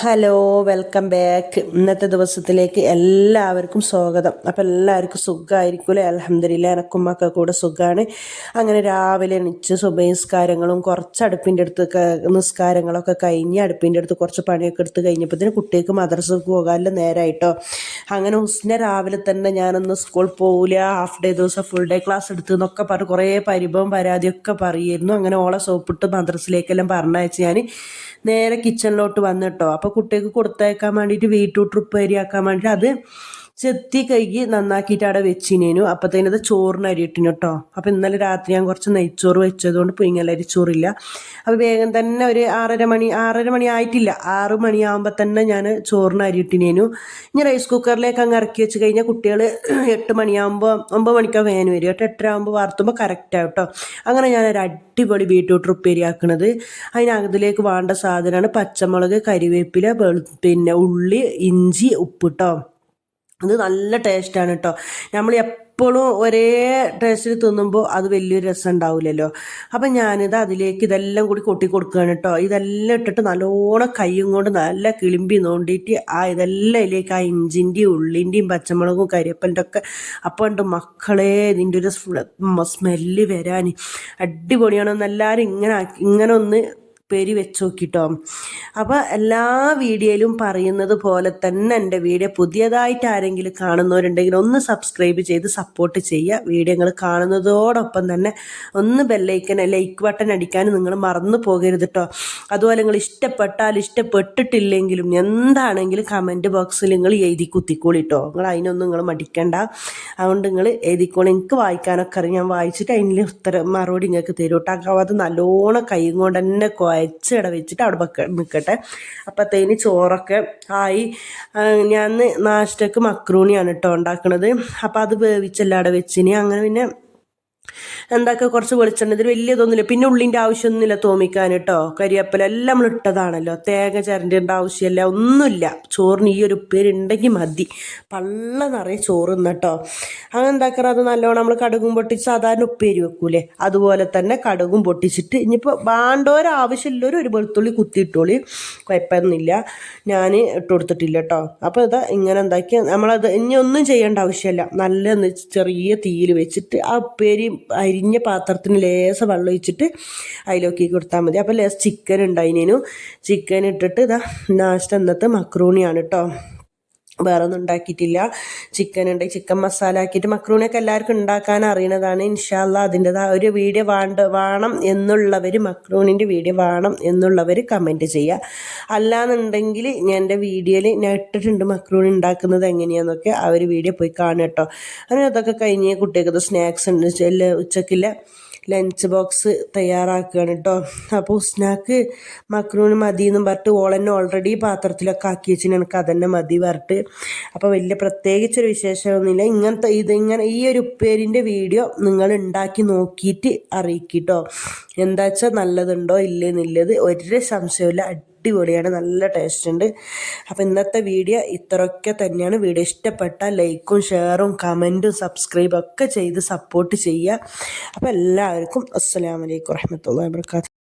Hello welcome back ഇന്നത്തെ ദിവസത്തിലേക്ക് എല്ലാവർക്കും സ്വാഗതം. അപ്പം എല്ലാവർക്കും സുഖമായിരിക്കുമല്ലേ അലഹമ്മദില്ല എനക്കും മക്ക കൂടെ സുഖമാണ് അങ്ങനെ രാവിലെ എണിച്ച് സുബൈസ്കാരങ്ങളും കുറച്ച് അടുപ്പിന്റെ അടുത്ത് നിസ്കാരങ്ങളൊക്കെ കഴിഞ്ഞ് അടുപ്പിന്റെ അടുത്ത് കുറച്ച് പണിയൊക്കെ എടുത്ത് കഴിഞ്ഞപ്പോഴത്തേന് കുട്ടികൾക്ക് മദ്രസക്ക് പോകാനുള്ള നേരമായിട്ടോ അങ്ങനെ ഉസ്നെ രാവിലെ തന്നെ ഞാനൊന്ന് സ്കൂൾ പോകില്ല ഹാഫ് ഡേ ദിവസം ഫുൾ ഡേ ക്ലാസ് എടുത്തു എന്നൊക്കെ പറഞ്ഞ് കുറേ പരിഭവം പരാതിയൊക്കെ പറയുമായിരുന്നു. അങ്ങനെ ഓളെ സോപ്പിട്ട് മദ്രസിലേക്കെല്ലാം പറഞ്ഞയച്ച് ഞാൻ നേരെ കിച്ചണിലോട്ട് വന്നിട്ടോ അപ്പോൾ കുട്ടികൾക്ക് കൊടുത്തയക്കാൻ വേണ്ടിയിട്ട് വീട്ടു ട്രിപ്പ് ആക്കാൻ വേണ്ടിയിട്ട് അത് ചെത്തി കൈകി നന്നാക്കിയിട്ട് അവിടെ വെച്ചിനേനു. അപ്പത്തേനത് ചോറിന് അരി ഇട്ടിനു കേട്ടോ അപ്പം ഇന്നലെ രാത്രി ഞാൻ കുറച്ച് നെയ്ച്ചോറ് വെച്ചതുകൊണ്ട് പുയിങ്ങൽ അരിച്ചോറില്ല അപ്പോൾ വേഗം തന്നെ ഒരു ആറര മണി ആറര മണി ആയിട്ടില്ല. ആറ് മണിയാകുമ്പോൾ തന്നെ ഞാൻ ചോറിന് അരി ഇട്ടിനേനു ഇനി റൈസ് കുക്കറിലേക്ക് അങ്ങ് ഇറക്കി വെച്ച് കഴിഞ്ഞാൽ കുട്ടികൾ എട്ട് മണിയാകുമ്പോൾ ഒമ്പത് മണിക്കാണ് വേനു വരും കേട്ടോ എട്ടര ആകുമ്പോൾ വാർത്തുമ്പോൾ കറക്റ്റാണ് കേട്ടോ അങ്ങനെ ഞാനൊരു അടിപൊളി ബീട്രൂട്ട് ഉപ്പേരി ആക്കണത് അതിനകത്തിലേക്ക് വേണ്ട സാധനമാണ് പച്ചമുളക് കരിവേപ്പില പിന്നെ ഉള്ളി ഇഞ്ചി ഉപ്പ് കേട്ടോ അത് നല്ല ടേസ്റ്റാണ് കേട്ടോ നമ്മൾ എപ്പോഴും ഒരേ ടേസ്റ്റിൽ തിന്നുമ്പോൾ അത് വലിയൊരു രസം ഉണ്ടാവില്ലല്ലോ അപ്പം ഞാനിത് അതിലേക്ക് ഇതെല്ലാം കൂടി കൊട്ടി കൊടുക്കുകയാണ് കേട്ടോ ഇതെല്ലാം ഇട്ടിട്ട് നല്ലോണം കൈയും കൊണ്ട് നല്ല കിളിമ്പി നോണ്ടിയിട്ട് ആ ഇതെല്ലാം ഇതിലേക്ക് ആ ഇഞ്ചിന്റെയും ഉള്ളിന്റെയും പച്ചമുളകും കരിയപ്പന്റെ ഒക്കെ അപ്പം ഉണ്ട് മക്കളെ ഇതിന്റെ ഒരു സ്മെല്ല് വരാൻ അടിപൊളിയാണ്. എല്ലാവരും ഇങ്ങനെ ഇങ്ങനെ ഒന്ന് പേര് വെച്ച് നോക്കിട്ടോ. അപ്പോൾ എല്ലാ വീഡിയോയിലും പറയുന്നത് പോലെ തന്നെ എന്റെ വീഡിയോ പുതിയതായിട്ട് ആരെങ്കിലും കാണുന്നവരുണ്ടെങ്കിൽ ഒന്ന് സബ്സ്ക്രൈബ് ചെയ്ത് സപ്പോർട്ട് ചെയ്യുക. വീഡിയോ നിങ്ങൾ കാണുന്നതോടൊപ്പം തന്നെ ഒന്ന് ബെല്ലൈക്കൻ ലൈക്ക് ബട്ടൺ അടിക്കാൻ നിങ്ങൾ മറന്നു പോകരുത് കേട്ടോ അതുപോലെ നിങ്ങൾ ഇഷ്ടപ്പെട്ടാൽ ഇഷ്ടപ്പെട്ടിട്ടില്ലെങ്കിലും എന്താണെങ്കിലും കമന്റ് ബോക്സിൽ നിങ്ങൾ എഴുതി കുത്തിക്കോളിട്ടോ നിങ്ങൾ അതിനൊന്നും നിങ്ങൾ മടിക്കണ്ട. അതുകൊണ്ട് നിങ്ങൾ എഴുതിക്കോളി. എനിക്ക് വായിക്കാനൊക്കെ അറിയാം. ഞാൻ വായിച്ചിട്ട് അതിന്റെ ഉത്തരം മറുപടി നിങ്ങൾക്ക് തരും കേട്ടോ അത് നല്ലോണം കൈ കൊണ്ട് തന്നെ കുഴച്ച് ഇടവെച്ചിട്ട് അവിടെ വെക്ക നിൽക്കട്ടെ അപ്പോഴത്തേന് ചോറൊക്കെ ആയി. ഞാൻ നാഷ്ടക്ക് മക്രൂണിയാണ് കേട്ടോ ഉണ്ടാക്കണത്. അപ്പോൾ അത് വേവിച്ചെല്ലാം അവിടെ വെച്ചിന്. അങ്ങനെ പിന്നെ എന്താക്കുക കുറച്ച് വെളിച്ചെണ്ണ? ഇതിൽ വലിയ ഇതൊന്നുമില്ല. പിന്നെ ഉള്ളിന്റെ ആവശ്യമൊന്നുമില്ല തോമിക്കാൻ കേട്ടോ. കരിയപ്പല എല്ലാം നമ്മൾ ഇട്ടതാണല്ലോ. തേങ്ങ ചിരണ്ടേണ്ട ആവശ്യമില്ല. ഒന്നുമില്ല. ചോറിന് ഈ ഒരു ഉപ്പേരി ഉണ്ടെങ്കിൽ മതി. പള്ള നിറയെ ചോറ് കേട്ടോ. അങ്ങനെ എന്താക്കാറ്? അത് നല്ലോണം നമ്മൾ കടുകും പൊട്ടിച്ച് സാധാരണ ഉപ്പേരി വെക്കൂലേ? അതുപോലെ തന്നെ കടുകും പൊട്ടിച്ചിട്ട് ഇനിയിപ്പോൾ വേണ്ടോരോ ആവശ്യമില്ലൊരു ഒരു വെളുത്തുള്ളി കുത്തിയിട്ടോളി. കുഴപ്പമൊന്നുമില്ല. ഞാൻ ഇട്ട് കൊടുത്തിട്ടില്ല കേട്ടോ. അപ്പോൾ ഇത് ഇങ്ങനെ എന്താക്കി. നമ്മളത് ഇനി ഒന്നും ചെയ്യേണ്ട ആവശ്യമില്ല. നല്ല ചെറിയ തീയിൽ വെച്ചിട്ട് ആ ഉപ്പേരി അരിഞ്ഞ പാത്രത്തിന് ലേശ വെള്ളം ഒഴിച്ചിട്ട് അതിലേക്ക് കൊടുത്താൽ മതി. അപ്പോൾ ലേശം ചിക്കൻ ഉണ്ടായിനു ചിക്കൻ ഇട്ടിട്ട് ഇതാ നാശത്തെ ഇന്നത്തെ മക്രൂണിയാണ് കേട്ടോ വേറെ ഒന്നും ഉണ്ടാക്കിയിട്ടില്ല. ചിക്കൻ ഉണ്ട് ചിക്കൻ മസാല ആക്കിയിട്ട് മക്രൂണിയൊക്കെ എല്ലാവർക്കും ഉണ്ടാക്കാൻ അറിയണതാണ്. ഇൻഷാല്ല അതിന്റെതായ ഒരു വീഡിയോ വേണ്ട വേണം എന്നുള്ളവർ മക്രൂണിന്റെ വീഡിയോ വേണം എന്നുള്ളവർ കമന്റ് ചെയ്യുക. അല്ലാന്നുണ്ടെങ്കിൽ ഞാൻ എന്റെ വീഡിയോയിൽ ഞാൻ ഇട്ടിട്ടുണ്ട് മക്രൂണി ഉണ്ടാക്കുന്നത് എങ്ങനെയാണെന്നൊക്കെ ആ ഒരു വീഡിയോ പോയി കാണുക കേട്ടോ. അങ്ങനെ അതൊക്കെ കഴിഞ്ഞ് കുട്ടികൾക്ക് സ്നാക്സ് ഉണ്ട്. എല്ലാ ഉച്ചക്കില്ല ലഞ്ച് ബോക്സ് തയ്യാറാക്കുകയാണ് കേട്ടോ. അപ്പോൾ ഉസ്നാക്ക് മക്രൂണ് മതി എന്നും പറഞ്ഞിട്ട് ഓളെന്നെ ഓൾറെഡി പാത്രത്തിലൊക്കെ ആക്കി വെച്ചിട്ട് എനിക്ക് അതന്നെ മതി പറഞ്ഞിട്ട് അപ്പോൾ വലിയ പ്രത്യേകിച്ചൊരു വിശേഷമൊന്നുമില്ല. ഇങ്ങനത്തെ ഇതിങ്ങനെ ഈ ഒരു ഉപ്പേരിന്റെ വീഡിയോ നിങ്ങൾ ഉണ്ടാക്കി നോക്കിയിട്ട് അറിയിക്കിട്ടോ. എന്താ വെച്ചാൽ നല്ലതുണ്ടോ ഇല്ലെന്നുള്ളത് ഒരു സംശയമില്ല അടിപൊളിയാണ് നല്ല ടേസ്റ്റ് ഉണ്ട് അപ്പോൾ ഇന്നത്തെ വീഡിയോ ഇത്രയൊക്കെ തന്നെയാണ്. വീഡിയോ ഇഷ്ടപ്പെട്ട ലൈക്കും ഷെയറും കമന്റും സബ്സ്ക്രൈബും ഒക്കെ ചെയ്ത് സപ്പോർട്ട് ചെയ്യുക. അപ്പോൾ എല്ലാവർക്കും അസ്സാം വലൈക്കും വറഹമത്തുള്ള വാബർക്കാത്തു